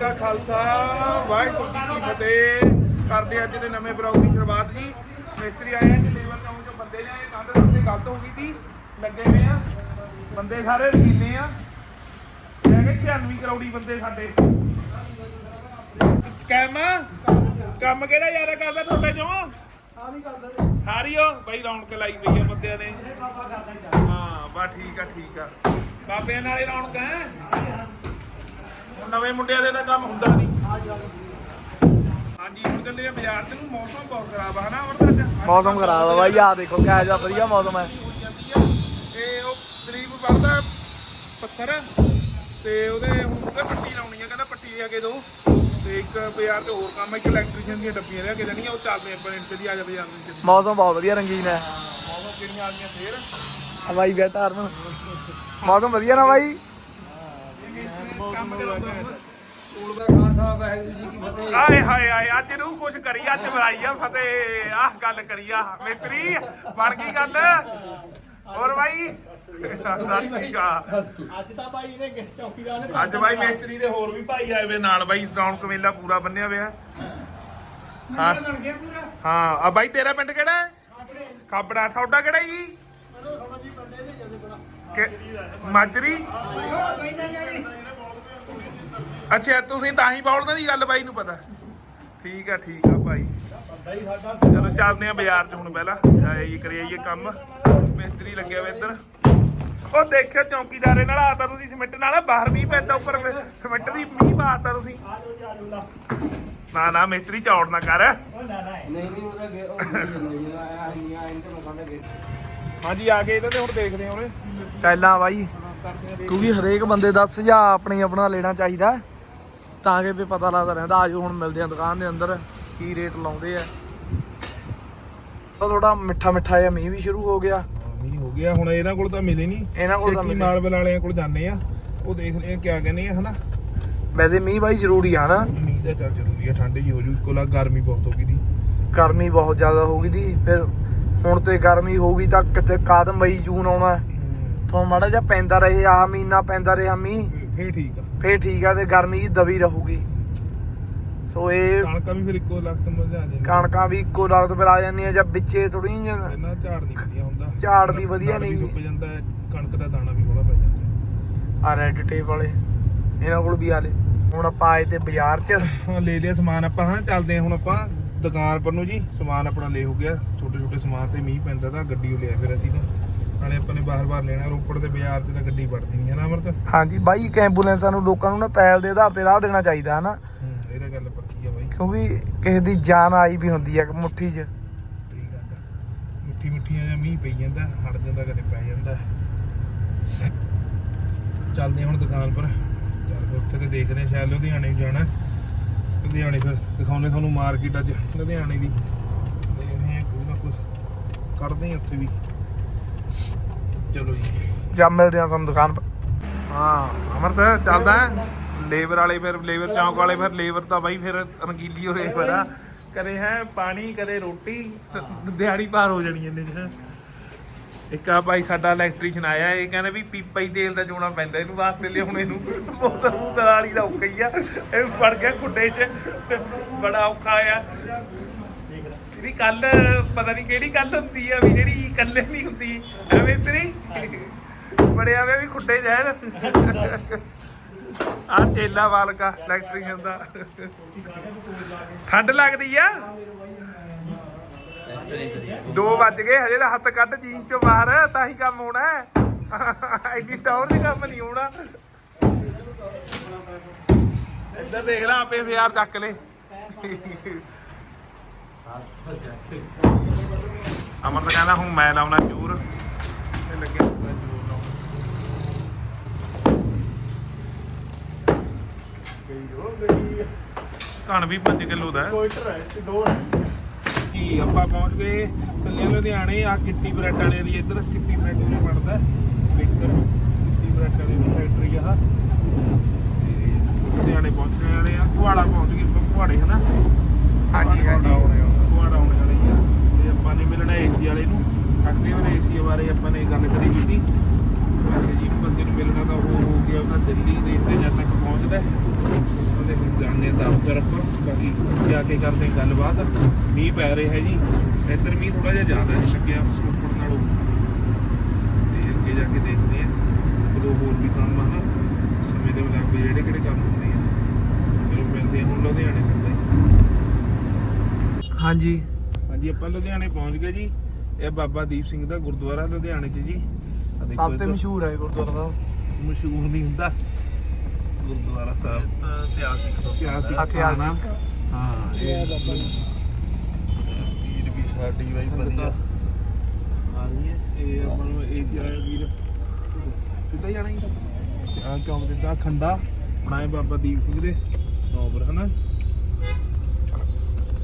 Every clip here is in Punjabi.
ਕਾ ਖਾਲਸਾ ਵਾਹਿਗੁਰੂ ਜੀ ਕੀ ਫਤਿਹ। ਕਰਦੇ ਅੱਜ ਦੇ ਨਵੇਂ ਬਲੌਗ ਦੀ ਸ਼ੁਰੂਆਤ ਜੀ। ਮਿਸਤਰੀ ਆਏ ਆ ਜੀ ਲੇਬਰ ਕੰਮ ਚੋਂ ਬੰਦੇ ਨੇ ਆਏ ਕੰਧ ਤੇ ਗਲਤ ਹੋ ਗਈ ਸੀ। ਲੱਗੇ ਹੋਏ ਆ। ਬੰਦੇ ਸਾਰੇ ਰਸੀਲੇ ਆ। ਹੈਗੇ 96 ਕਰੌੜੀ ਬੰਦੇ ਸਾਡੇ। ਕੰਮ? ਕੰਮ ਕਿਹੜਾ ਯਾਰਾ ਕਰਦਾ ਤੁਹਾਡੇ ਚੋਂ? ਸਾਰੀ ਉਹ? ਬਈ ਰੌਣਕ ਲਾਈ ਪਈ ਆ ਬੰਦਿਆਂ ਨੇ। ਹਾਂ ਬਾ ਠੀਕ ਆ ਠੀਕ ਆ। ਬਾਬਿਆਂ ਨਾਲ ਹੀ ਰੌਣਕ ਹੈ। ਨਵੇਂ ਮੁੰਡਿਆਂ ਦੇ ਤਾਂ ਕੰਮ ਹੁੰਦਾ ਨਹੀਂ। ਹਾਂਜੀ ਹੁਣ ਆ ਬਾਜ਼ਾਰ ਤੇ। ਨੂੰ ਮੌਸਮ ਬਹੁਤ ਖਰਾਬ ਆ ਹਨਾ ਹੁਣ ਤਾਂ ਮੌਸਮ ਖਰਾਬ ਆ ਬਾਈ ਆ ਦੇਖੋ ਕਿਹੋ ਜਿਹਾ ਵਧੀਆ ਮੌਸਮ ਹੈ। ਤੇ ਉਹ ਗਰੀਬ ਵੜਦਾ ਪੱਥਰ ਤੇ ਉਹਦੇ ਹੁਣ ਪੱਟੀ ਲਾਉਣੀ ਆ ਕਹਿੰਦਾ ਪੱਟੀ ਲਿਆ ਕੇ ਦੋ। ਤੇ ਇੱਕ ਬਾਜ਼ਾਰ ਤੇ ਹੋਰ ਕੰਮ ਇੱਕ ਇਲੈਕਟ੍ਰੀਸ਼ੀਅਨ ਦੀਆਂ ਡੱਬੀਆਂ ਲਿਆ ਕੇ ਦੇਣੀਆਂ ਉਹ ਚੱਲਦੇ ਆਪਾਂ ਇੰਟ ਦੀ ਆ ਜਾ ਬਾਜ਼ਾਰ ਦੇ ਵਿੱਚ। ਮੌਸਮ ਬਹੁਤ ਵਧੀਆ ਰੰਗੀਨ ਹੈ। ਮੌਸਮ ਕਿਹੜੀਆਂ ਆ ਗਈਆਂ ਫੇਰ? ਆ ਬਾਈ ਬੈਠਾ ਹਰਮਨ ਮੌਸਮ ਵਧੀਆ ਨਾ ਬਾਈ? ਕੰਮ ਕਰਾਉਂਦਾ ਆਏ ਹਾਏ ਆਏ ਅੱਜ ਨੂੰ ਕੁਛ ਕਰੀ ਅੱਜ ਬੁਲਾਈ ਆ ਫਤਿਹ। ਆਹ ਗੱਲ ਕਰੀ ਆ ਮਿੱਤਰੀ ਬਣ ਗਈ ਗੱਲ। ਹੋਰ ਬਾਈ? ਸਤਿ ਸ਼੍ਰੀ ਅਕਾਲ। ਅੱਜ ਤਾਂ ਬਾਈ ਨੇ ਚੌਕੀਦਾਰ ਨੇ ਅੱਜ ਬਾਈ ਮਿਸਤਰੀ ਦੇ ਹੋਰ ਵੀ ਭਾਈ ਆਏ ਵੇ ਨਾਲ ਬਾਈ ਰੌਣਕ ਮੇਲਾ ਪੂਰਾ ਬੰਨਿਆ ਹੋਇਆ। ਹਾਂ। ਹਾਂ ਆ ਬਾਈ ਤੇਰਾ ਪਿੰਡ ਕਿਹੜਾ ਹੈ? ਖਾਬੜਾ ਤੁਹਾਡਾ ਕਿਹੜਾ ਜੀ? ਕਿ- ਮਾਜਰੀ? ਅੱਛਾ ਤੁਸੀਂ ਤਾਂ ਹੀ ਬੋਲਦੇ ਦੀ ਗੱਲ ਬਾਈ ਨੂੰ ਪਤਾ। ਠੀਕ ਆ ਠੀਕ ਆ ਭਾਈ। ਚਲੋ ਚੱਲਦੇ ਆ ਬਾਜ਼ਾਰ 'ਚ ਹੁਣ ਪਹਿਲਾਂ। ਜਾਈਏ ਕਰੀਏ ਕੰਮ। ਮਿਸਤਰੀ ਲੱਗਿਆ ਵੇ ਇੱਧਰ। ਉਹ ਦੇਖਿਓ ਚੌਕੀਦਾਰੇ ਨਾਲ ਆਤਾ ਤੁਸੀਂ ਸਿਮੈਂਟ ਨਾਲ ਬਾਹਰ ਨਹੀਂ ਪੈਂਦਾ ਉੱਪਰ ਸਿਮੈਂਟ ਦੀ ਮੀਂਹ ਪਾਤਾ ਤੁਸੀਂ। ਨਾ ਨਾ ਮਿਸਤਰੀ ਚੌੜ ਨਾ ਕਰ। ਹਾਂਜੀ ਆ ਗਏ ਇਹਦੇ ਤੇ ਹੁਣ ਦੇਖਦੇ ਹਾਂ ਉਹਨੇ ਟੈਲਾਂ ਬਾਈ ਕਿਉਂਕਿ ਹਰੇਕ ਬੰਦੇ ਦਾ ਸੁਝਾਅ ਆਪਣੀ ਆਪਣਾ ਲੈਣਾ ਚਾਹੀਦਾ। ਤਾਂ ਕਿ ਵੀ ਪਤਾ ਲੱਗਦਾ ਰਹਿੰਦਾ। ਆਜੋ ਹੁਣ ਮਿਲਦੇ ਆ ਦੁਕਾਨ ਦੇ ਅੰਦਰ ਕੀ ਰੇਟ ਲਾਉਂਦੇ ਆ। ਤਾਂ ਥੋੜਾ ਮਿੱਠਾ ਮਿੱਠਾ ਜਿਹਾ ਮੀਂਹ ਵੀ ਸ਼ੁਰੂ ਹੋ ਗਿਆ। ਨਹੀਂ ਹੋ ਗਿਆ। ਹੁਣ ਇਹਨਾਂ ਕੋਲ ਤਾਂ ਮਿਲੇ ਨਹੀਂ। ਇਹਨਾਂ ਕੋਲ ਤਾਂ ਮਿਲੇ। ਮਾਰਬਲ ਵਾਲਿਆਂ ਕੋਲ ਜਾਂਦੇ ਆ। ਉਹ ਦੇਖਦੇ ਆ ਕਿਆ ਕਹਿੰਦੇ ਆ ਹਨਾ? ਵੈਸੇ ਮੀਂਹ ਬਾਈ ਜ਼ਰੂਰੀ ਆ ਨਾ। ਮੀਂਹ ਦਾ ਚੱਲ ਜ਼ਰੂਰੀ ਆ ਠੰਡ ਜੀ ਹੋ ਜੂ। ਇੱਕੋ ਲੱਗ ਗਰਮੀ ਬਹੁਤ ਹੋ ਗਈ ਦੀ। ਗਰਮੀ ਬਹੁਤ ਜ਼ਿਆਦਾ ਹੋ ਗਈ ਦੀ। ਫਿਰ ਹੁਣ ਤੇ ਗਰਮੀ ਹੋਊਗੀ ਤਾਂ ਕਿਤੇ ਕਦ ਮਈ ਜੂਨ ਆਉਣਾ। ਤੋਂ ਮਾੜਾ ਜਿਹਾ ਪੈਂਦਾ ਰਹੇ ਆ ਮਹੀਨਾ ਪੈਂਦਾ ਰਿਹਾ ਮੀਂਹ। ਫੇਰ ਠੀਕ ਆ। ਫੇਰ ਠੀਕ ਆ ਫੇ ਗਰਮੀ ਦੀ ਦਬੀ ਰਹੂਗੀ। ਸੋ ਇਹ ਕਣਕਾਂ ਵੀ ਫਿਰ ਇੱਕੋ ਲੱਗ ਤੋਂ ਮਜ਼ਾ ਆ ਜਾਂਦਾ ਕਣਕਾਂ ਵੀ ਇੱਕੋ ਲਾਗਤ ਪਰ ਆ ਜਾਂਦੀਆਂ ਜਾਂ ਵਿੱਚੇ ਥੋੜੀ ਜਿਹਾ ਇਹਨਾਂ ਝਾੜ ਨਹੀਂ ਵਧੀਆ ਹੁੰਦਾ। ਝਾੜ ਵੀ ਵਧੀਆ ਨਹੀਂ। ਸੁੱਕ ਜਾਂਦਾ ਕਣਕ ਦਾ ਦਾਣਾ ਵੀ ਬੜਾ ਪੈ ਜਾਂਦਾ। ਆ ਰੈੱਡ ਟੇਪ ਵਾਲੇ ਇਹਨਾਂ ਕੋਲ ਵੀ ਆਲੇ ਹੁਣ ਆਪਾਂ ਆਏ ਤੇ ਬਾਜ਼ਾਰ 'ਚ। ਲੈ ਲਿਆ ਸਮਾਨ ਆਪਾਂ ਹਾਂ ਚੱਲਦੇ ਹੁਣ ਆਪਾਂ। ਦੁਕਾਨ ਪਰ ਨੂੰ ਜੀ ਸਮਾਨ ਆਪਣਾ ਲੈ ਹੋ ਗਿਆ। ਛੋਟੇ ਛੋਟੇ ਸਮਾਨ ਤੇ ਮੀਂਹ ਪੈਂਦਾ ਤਾਂ ਗੱਡੀ ਉਹ ਲਿਆ ਫਿਰ ਅਸੀਂ ਤਾਂ। ਨਾਲੇ ਆਪਾਂ ਨੇ ਬਾਹਰ-ਬਾਹਰ ਲੈਣਾ ਰੋਪੜ ਦੇ ਬਾਜ਼ਾਰ 'ਚ ਤਾਂ ਗੱਡੀ ਵੜਦੀ ਨਹੀਂ ਹੈ ਨਾ ਅਮਰਤ? ਹਾਂਜੀ ਬਾਈ ਇੱਕ ਐਂਬੂਲੈਂਸਾਂ ਨੂੰ ਲੋਕਾਂ ਨੂੰ ਨਾ ਪੈਲ ਦੇ ਆਧਾਰ ਤੇ ਰਾਹ ਦੇਣਾ ਚਾਹੀਦਾ ਹਨਾ? ਹੂੰ ਇਹ ਤਾਂ ਗੱਲ ਪੱਕੀ ਆ ਬਾਈ। ਕਿਉਂਕਿ ਕਿਸੇ ਦੀ ਜਾਨ ਆਈ ਵੀ ਹੁੰਦੀ ਆ ਮੁੱਠੀ 'ਚ। ਸਹੀ ਗੱਲ ਆ। ਮਿੱਠੀ ਮਿੱਠੀਆਂ ਜਿਹਾ ਮੀਂਹ ਪਈ ਜਾਂਦਾ ਹਟ ਜਾਂਦਾ ਕਦੇ ਪੈ ਜਾਂਦਾ। ਚੱਲਦੇ ਹਾਂ ਹੁਣ ਦੁਕਾਨ ਪਰ। ਚੱਲ ਫਿਰ ਉੱਥੇ ਤੇ ਦੇਖਦੇ ਹਾਂ ਸ਼ਾਇਦ ਲੁਧਿਆਣੇ ਵੀ ਜਾਣਾ। ਲੁਧਿਆਣੇ ਫਿਰ ਦਿਖਾਉਣੇ ਤੁਹਾਨੂੰ ਮਾਰਕੀਟ ਅੱਜ ਲੁਧਿਆਣੇ ਦੀ। ਦੇਖਦੇ ਹਾਂ ਕੋਈ ਨਾ ਕੁਝ ਕਰਦੇ ਹਾਂ ਉੱਥੇ ਵੀ। ਚਲੋ ਜੀ। ਜਾਂ ਮਿਲਦੇ ਆ ਤੁਹਾਨੂੰ ਦੁਕਾਨ 'ਤੇ ਹਾਂ ਅਮਰਤ ਚੱਲਦਾ ਲੇਬਰ ਵਾਲੇ ਫਿਰ ਲੇਬਰ ਚੌਂਕ ਵਾਲੇ ਫਿਰ ਲੇਬਰ ਤਾਂ ਬਾਈ ਫਿਰ ਰੰਗੀਲੀ ਹੋ ਰਹੀ ਫਿਰ ਆ ਕਦੇ ਹੈ ਪਾਣੀ ਕਦੇ ਰੋਟੀ ਤੇ ਦਿਹਾੜੀ ਪਾਰ ਹੋ ਜਾਣੀ ਇਹਨੇ ਚ। ਇੱਕ ਆ ਭਾਈ ਸਾਡਾ ਇਲੈਕਟ੍ਰੀਸ਼ੀਅਨ ਆਇਆ ਇਹ ਕਹਿੰਦਾ ਵੀ ਪੀਪਾ ਹੀ ਤੇਲ ਦਾ ਚੋਣਾ ਪੈਂਦਾ ਇਹਨੂੰ ਵਾਸਤੇ ਲਿਆਉਣ ਇਹਨੂੰ। ਬੋਤਲ ਬੋਤਲ ਵਾਲੀ ਦਾ ਔਖਾ ਹੀ ਆ। ਇਹ ਵੜ ਗਿਆ ਖੁੱਡੇ 'ਚ ਬੜਾ ਔਖਾ ਆ। ਵੀ ਕੱਲ, ਪਤਾ ਨਹੀਂ ਕਿਹੜੀ ਕੱਲ ਹੁੰਦੀ ਆ, ਵੀ ਜਿਹੜੀ ਕੱਲੇ ਨਹੀਂ ਹੁੰਦੀ। ਐਵੇਂ ਤੇਰੀ ਬੜਿਆ ਵੇ ਵੀ ਖੁੱਡੇ ਜਾਣ ਆ। ਚੇਲਾ ਵਾਲਕਾ ਇਲੈਕਟ੍ਰੀਸ਼ੀਅਨ ਦਾ। ਠੰਡ ਲੱਗਦੀ ਆ? 2 ਵੱਜ ਗਏ, ਹਜੇ ਤਾਂ ਹੱਥ ਕੱਢ ਜੀਨ ਚੋਂ ਬਾਹਰ, ਤਾਂ ਹੀ ਕੰਮ ਹੋਣਾ ਹੈ। ਐਡੀ ਟੌਰ ਦੀ ਕੰਮ ਨਹੀਂ ਹੋਣਾ। ਇੱਧਰ ਦੇਖ ਲੈ ਆਪੇ ਯਾਰ ਚੱਕ ਲੈ। ਅਮਰ ਤਾਂ ਕਹਿੰਦਾ ਹੁਣ ਮੈਂ ਲਾਉਣਾ ਜ਼ਰੂਰ ਇਹ ਲੱਗਿਆ ਲਾਉਣਾ। ਕਣ ਵੀ 5 ਕਿਲੋ ਦਾ ਹੈ। ਕੀ ਆਪਾਂ ਪਹੁੰਚ ਗਏ ਕੱਲੇ ਲੁਧਿਆਣੇ ਆ ਕਿੱਟੀ ਬ੍ਰੈਡ ਵਾਲੇ ਦੀ ਇੱਧਰ ਕਿੱਟੀ ਬ੍ਰੈਡ ਉਰੇ ਬਣਦਾ। ਬੇਕਰ ਕਿੱਟੀ ਬ੍ਰੈਡ ਵਾਲੇ ਦੀ ਫੈਕਟਰੀ ਆ ਤੇ ਲੁਧਿਆਣੇ ਪਹੁੰਚਣ ਵਾਲੇ ਆ। ਕੁਹਾੜਾ ਪਹੁੰਚ ਗਏ ਸੋ ਕੁਹਾੜੇ ਹਨਾ? ਹਾਂਜੀ, ਹਾਂਜੀ। ਕੁਹਾੜਾ ਆਉਣੇ ਵਾਲੇ ਆ। ਤੇ ਆਪਾਂ ਨੇ ਮਿਲਣਾ ਏਸੀ ਵਾਲੇ ਨੂੰ। ਫੈਕਟਰੀ ਵਾਲੇ ਏਸੀ ਬਾਰੇ ਆਪਾਂ ਨੇ ਗੱਲ ਕਰੀ ਸੀ ਵੈਸੇ ਜੀ, ਬੰਦੇ ਨੂੰ ਮਿਲਣਾ ਤਾਂ ਉਹ ਹੋ ਗਿਆ ਉਹਦਾ ਦਿੱਲੀ ਦੇਖਦੇ ਜਦ ਤੱਕ ਪਹੁੰਚਦਾ ਹੈ। ਹੁਣ ਜਾਂਦੇ ਆ ਦਫ਼ਤਰ ਆਪਾਂ ਬਾਕੀ ਜਾ ਕੇ ਕਰਦੇ ਗੱਲਬਾਤ। ਮੀਂਹ ਪੈ ਰਿਹਾ ਜੀ। ਇੱਧਰ ਮੀਂਹ ਥੋੜਾ ਜਿਹਾ ਜ਼ਿਆਦਾ ਨਹੀਂ ਲੱਗਿਆ ਰੋਪੜ ਨਾਲੋਂ। ਤੇ ਅੱਗੇ ਜਾ ਕੇ ਦੇਖਦੇ ਆ ਇੱਕ ਦੋ ਹੋਰ ਵੀ ਕੰਮ ਆ ਨਾ, ਸਮੇਂ ਦੇ ਮੁਤਾਬਕ ਜਿਹੜੇ ਕਿਹੜੇ ਕੰਮ ਹੁੰਦੇ ਆ। ਚਲੋ ਮਿਲਦੇ ਆ ਹੁਣ ਲੁਧਿਆਣੇ ਹਾਂਜੀ। ਹਾਂਜੀ ਆਪਾਂ ਲੁਧਿਆਣੇ ਪਹੁੰਚ ਗਏ ਜੀ। ਇਹ ਬਾਬਾ ਦੀਪ ਸਿੰਘ ਦਾ ਗੁਰਦੁਆਰਾ ਲੁਧਿਆਣੇ 'ਚ ਜੀ। ਆਹ ਦੇਖੋ ਸਭ ਤੋਂ ਇੱਧਰ ਮਸ਼ਹੂਰ ਹੈ ਗੁਰਦੁਆਰਾ ਸਾਹਿਬ ਮਸ਼ਹੂਰ ਨਹੀਂ ਹੁੰਦਾ। ਗੁਰਦੁਆਰਾ ਸਾਹਿਬ। ਇਤਿਹਾਸਿਕ ਇਤਿਹਾਸਿਕ ਇਤਿਹਾਸਿਕ। ਸਥਾਨ ਆ। ਹਾਂ ਇਹ ਵੀਰ ਵੀ ਸਾਡੀ ਬਾਈ ਵਧੀਆ ਆ। ਰਹੀ ਹੈ ਇਹ ਆਪਾਂ ਨੂੰ ਏਸੀ ਵਾਲਾ ਵੀਰ ਸਿੱਧਾ ਹੀ ਜਾਣਾ ਹੀ ਆ ਚੌਂਕ ਦੇ ਦਾ ਖੰਡਾ। ਬਣਾਏ ਬਾਬਾ ਦੀਪ ਸਿੰਘ ਦੇ। ਨੌਬਰ ਹਨਾ?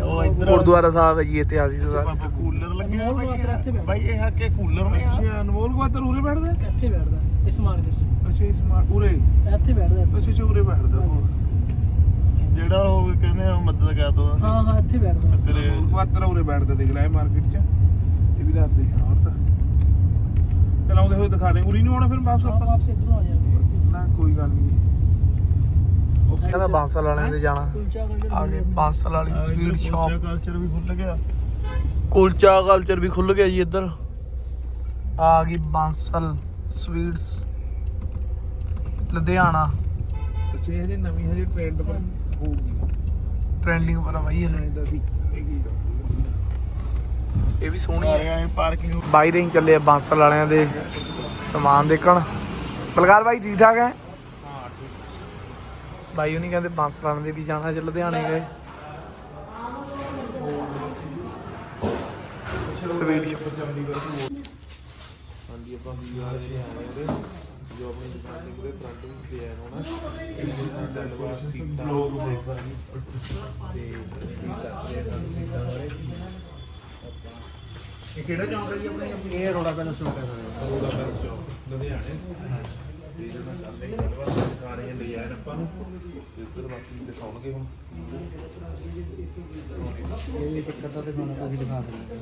ਉਹ ਇੱਧਰ ਗੁਰਦੁਆਰਾ ਸਾਹਿਬ ਹੈ ਜੀ ਇਤਿਹਾਸਿਕ ਦਾ ਬਾਬਾ ਕੂਲਰ ਲੱਗੇ ਅਨਮੋਲ ਗਵਾਤਰ ਇੱਥੇ ਬੈਠਦਾ ਬਾਈ ਇਹ ਹੱਕੇ ਕੂਲਰ ਨੇ ਆ। ਅੱਛਾ ਅਨਮੋਲ ਗਵਾਤਰ ਉਰੇ ਬੈਠਦਾ? ਇੱਥੇ ਬੈਠਦਾ ਇਸ ਮਾਰਕੀਟ 'ਚ। ਅੱਛਾ ਇਸ ਮਾਰ ਉਰੇ? ਇੱਥੇ ਬੈਠਦਾ। ਅੱਛਾ ਅੱਛਾ ਉਰੇ ਬੈਠਦਾ ਉਹ ਜਿਹੜਾ ਉਹ ਕਹਿੰਦੇ ਆ ਮਦਦ ਕਰ ਦੋ। ਹਾਂ ਹਾਂ ਇੱਥੇ ਬੈਠਦਾ। ਤੇਰੇ ਅਨਮੋਲ ਗਵਾਤਰ ਉਰੇ ਬੈਠਦਾ ਦੇਖ ਲੈ ਮਾਰਕੀਟ 'ਚ। ਇਹ ਵੀ ਦੱਸ ਦੇ ਹੋਰ ਤਾਂ। ਚਲ ਆਉਂਦੇ ਹੋਏ ਦਿਖਾ ਦੇ ਉਰੀ ਨਹੀਂ ਆਉਣਾ ਫਿਰ ਵਾਪਸ ਆਪਾਂ? ਆਪਾਂ ਵਾਪਸ ਇੱਧਰੋਂ ਆ ਜਾਵਾਂਗੇ ਨਾ ਕੋਈ ਗੱਲ ਨਹੀਂ ਕਹਿੰਦਾ ਬਾਂਸਲ ਵਾਲਿਆਂ ਦੇ ਜਾਣਾ। ਆ ਗਏ। ਬਾਂਸਲ ਵਾਲੀ ਸਵੀਟ ਸ਼ਾਪ ਕਲਚਰ ਵੀ ਖੁੱਲ ਗਿਆ। ਕੁਲਚਾ ਕਲਚਰ ਵੀ ਖੁੱਲ ਗਿਆ ਜੀ ਇੱਧਰ। ਆ ਗਈ ਬਾਂਸਲ ਸਵੀਟਸ ਲੁਧਿਆਣਾ। ਹਜੇ ਨਵੀਂ ਹਜੇ ਟ੍ਰੈਂਡ ਪਰ ਹੋਊਗੀ। ਟ੍ਰੈਂਡਿੰਗ ਪਰ ਇਹ ਸੀ ਵੀ ਸੋਹਣੀ ਹੈ ਪਾਰਕਿੰਗ ਬਾਈ ਰੇਂਜ ਚੱਲੇ ਆ ਬਾਂਸਲ ਵਾਲਿਆਂ ਦੇ ਸਮਾਨ ਦੇਖਣ। ਬਲਕਾਰ ਬਾਈ ਠੀਕ ਠਾਕ ਹੈ? ਬਾਈ ਉਹਨੀ ਕਹਿੰਦੇ ਬਾਂਸਲ ਵਾਲਿਆਂ ਦੇ ਵੀ ਜਾਣਾ ਚ ਲੁਧਿਆਣੇ ਗਏ। ਸਵੀਟ ਸ਼ਾਪ ਹਾਂਜੀ ਆਪਾਂ ਵੀ ਆ ਰਹੇ ਹਾਂ ਉਹਦੇ ਜੋ ਆਪਣੀ ਦੁਕਾਨ ਦੇ ਪੂਰੇ ਫਰੰਟ ਵਿੱਚ ਪਿਆ ਹੋਣਾ। ਗੱਲਬਾਤ ਸੀਟਾਂ। ਲੋਕ ਦੇਖਾ ਤੇ ਆ ਸਾਨੂੰ ਸੀਟਾਂ ਬਾਰੇ ਇਹ ਕਿਹੜਾ ਚੌਂਕ ਹੈ ਜੀ ਆਪਣੇ? ਇਹ ਰੋੜਾ ਪੈਨ ਸਟੋਕ ਹੈ। ਰੋਡਾ ਪੈਲਸ ਚੌਂਕ ਲੁਧਿਆਣੇ। ਇਹਦੇ ਨਾਲ ਕਰਦੇ ਹਾਂ ਗੱਲਬਾਤ ਦਿਖਾ ਰਹੇ ਹਾਂ ਡਿਜ਼ਾਈਨ ਆਪਾਂ ਨੂੰ ਤੇ ਇੱਧਰ ਬਾਕੀ ਦਿਖਾਉਣਗੇ ਹੁਣ ਇਹ ਪੱਕਾ ਤਾਂ ਦਿਖਾਉਣਾ ਤੁਸੀਂ ਦਿਖਾ ਸਕਦੇ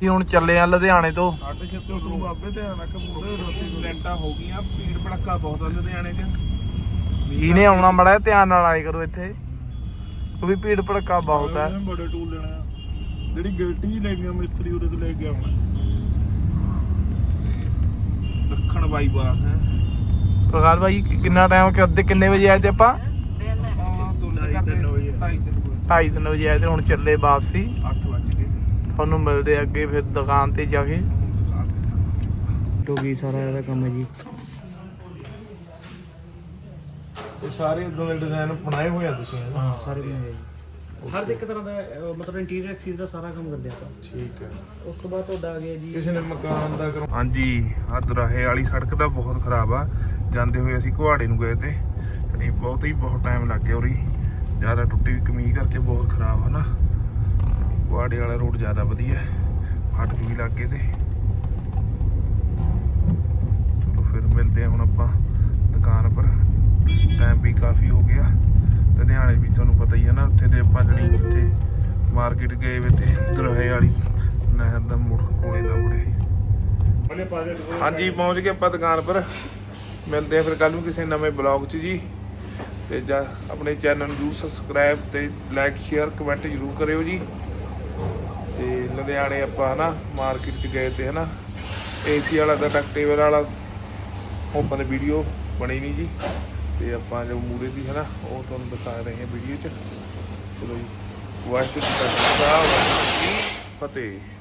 ਜੀ ਹੁਣ ਚੱਲੇ ਆ ਲੁਧਿਆਣੇ ਤੋਂ। ਸਾਡੇ ਛੱਤੋਂ ਤੋਂ ਬਾਬੇ ਤੇ ਆਣਾ ਕਪੂਰੇ ਰੋਟੀ ਲੈਂਟਾਂ ਹੋ ਗਈਆਂ ਭੀੜ ਭੜੱਕਾ ਬਹੁਤ ਆ ਲੁਧਿਆਣੇ 'ਚ ਇਹਨੇ ਆਉਣਾ ਮੜਾ ਧਿਆਨ ਨਾਲ ਆਏ ਕਰੋ ਇੱਥੇ। ਉਹ ਵੀ ਭੀੜ ਭੜਕਾ ਬਹੁਤ ਹੈ ਬੜੇ ਟੂਲ ਲੈਣਾ ਆ। ਜਿਹੜੀ ਗਿਲਟੀ ਲੈ ਗਿਆ ਮਿਸਤਰੀ ਉਹਦੇ ਤੋਂ ਲੈ ਕੇ ਆਉਣਾ। ਦੱਖਣ ਬਾਈਪਾਸ ਹੈ। ਪ੍ਰਕਾਸ਼ ਭਾਈ ਕਿੰਨਾ ਟਾਈਮ ਕਿ ਅੱਧੇ ਕਿੰਨੇ ਵਜੇ ਆਏ ਤੇ ਆਪਾਂ? ਢਾਈ ਤਿੰਨ ਵਜੇ। 2:30 2:30 ਵਜੇ ਆਏ ਤੇ ਹੁਣ ਚੱਲੇ ਵਾਪਸੀ। 8 ਵਜੇ ਤੁਹਾਨੂੰ ਮਿਲਦੇ ਅੱਗੇ ਫਿਰ ਦੁਕਾਨ ਤੇ ਜਾ ਕੇ। ਹੋ ਗਈ ਸਾਰਾ ਇਹਦਾ ਕੰਮ ਹੈ ਜੀ। ਇਹ ਸਾਰੇ ਇਦਾਂ ਦੇ ਡਿਜ਼ਾਈਨ ਬਣਾਏ ਹੋਏ ਆ ਤੁਸੀਂ? ਹਾਂ ਸਾਰੇ ਬਣਾਏ ਜੀ। ਹਰ ਇੱਕ ਤਰ੍ਹਾਂ ਦਾ ਅਹ, ਮਤਲਬ ਇੰਟੀਰੀਅਰ ਐਕਸਟੀਰੀਅਰ ਦਾ ਸਾਰਾ ਕੰਮ ਕਰਦੇ ਆਪਾਂ। ਠੀਕ ਹੈ। ਉਸ ਤੋਂ ਬਾਅਦ ਤੁਹਾਡਾ ਆ ਗਿਆ ਜੀ। ਕਿਸੇ ਨੇ ਮਕਾਨ ਦਾ ਕਰਵਾ ਹਾਂਜੀ ਆ ਦੁਰਾਹੇ ਵਾਲੀ ਸੜਕ ਤਾਂ ਬਹੁਤ ਖਰਾਬ ਆ। ਜਾਂਦੇ ਹੋਏ ਅਸੀਂ ਕੁਹਾੜੇ ਨੂੰ ਗਏ ਤੇ ਯਾਨੀ ਬਹੁਤ ਹੀ ਬਹੁਤ ਟਾਈਮ ਲੱਗ ਗਿਆ ਉਰੀ। ਜ਼ਿਆਦਾ ਟੁੱਟੀ ਵੀ ਕਮੀ ਕਰਕੇ ਬਹੁਤ ਖਰਾਬ ਹਨਾ ਕੁਹਾੜੇ ਵਾਲਾ ਰੋਡ ਜ਼ਿਆਦਾ ਵਧੀਆ ਹੈ। ਫਾਟਕ ਵੀ ਲੱਗ ਗਏ ਤੇ। ਚਲੋ ਫਿਰ ਮਿਲਦੇ ਆ ਹੁਣ ਆਪਾਂ ਦੁਕਾਨ ਪਰ। ਟਾਈਮ ਵੀ ਕਾਫੀ ਹੋ ਗਿਆ। ਲੁਧਿਆਣੇ ਵੀ ਤੁਹਾਨੂੰ ਪਤਾ ਹੀ ਹੈ ਨਾ ਉੱਥੇ ਤੇ ਆਪਾਂ ਜਣੀ ਜਿੱਥੇ ਮਾਰਕੀਟ ਗਏ ਵੇ ਤੇ ਦੁਰਾਹੇ ਵਾਲੀ ਨਹਿਰ ਦਾ ਮੋੜ ਕੋਲੇ ਦਾ ਬੜੇ ਹਾਂਜੀ ਪਹੁੰਚ ਗਏ ਆਪਾਂ ਦੁਕਾਨ ਪਰ। ਮਿਲਦੇ ਆ ਫਿਰ ਕੱਲ ਨੂੰ ਕਿਸੇ ਨਵੇਂ ਬਲੌਗ 'ਚ ਜੀ। ਤੇ ਜਾਂ ਆਪਣੇ ਚੈਨਲ ਨੂੰ ਜਰੂਰ ਸਬਸਕ੍ਰਾਈਬ ਤੇ ਲਾਈਕ ਸ਼ੇਅਰ ਕਮੈਂਟ ਜਰੂਰ ਕਰਿਓ ਜੀ। ਤੇ ਲੁਧਿਆਣੇ ਆਪਾਂ ਹਨਾ ਮਾਰਕੀਟ 'ਚ ਗਏ ਤੇ ਹਨਾ ਏਸੀ ਵਾਲਾ ਦਾ ਟੈਕਟੇਵਰ ਵਾਲਾ ਓਪਨ ਦੀ ਵੀਡੀਓ ਬਣੀ ਨਹੀਂ ਜੀ। ਤੇ ਆਪਾਂ ਜੋ ਮੂਰੇ ਦੀ ਨਾ, ਉਹ ਤੁਹਾਨੂੰ ਦਿਖਾ ਰਹੇ ਹਾਂ ਵੀਡੀਓ 'ਚ। ਚਲੋ ਜੀ, ਵਾਹਿਗੁਰੂ ਜੀ ਕਾ ਖਾਲਸਾ, ਵਾਹਿਗੁਰੂ ਜੀ ਫਤਿਹ।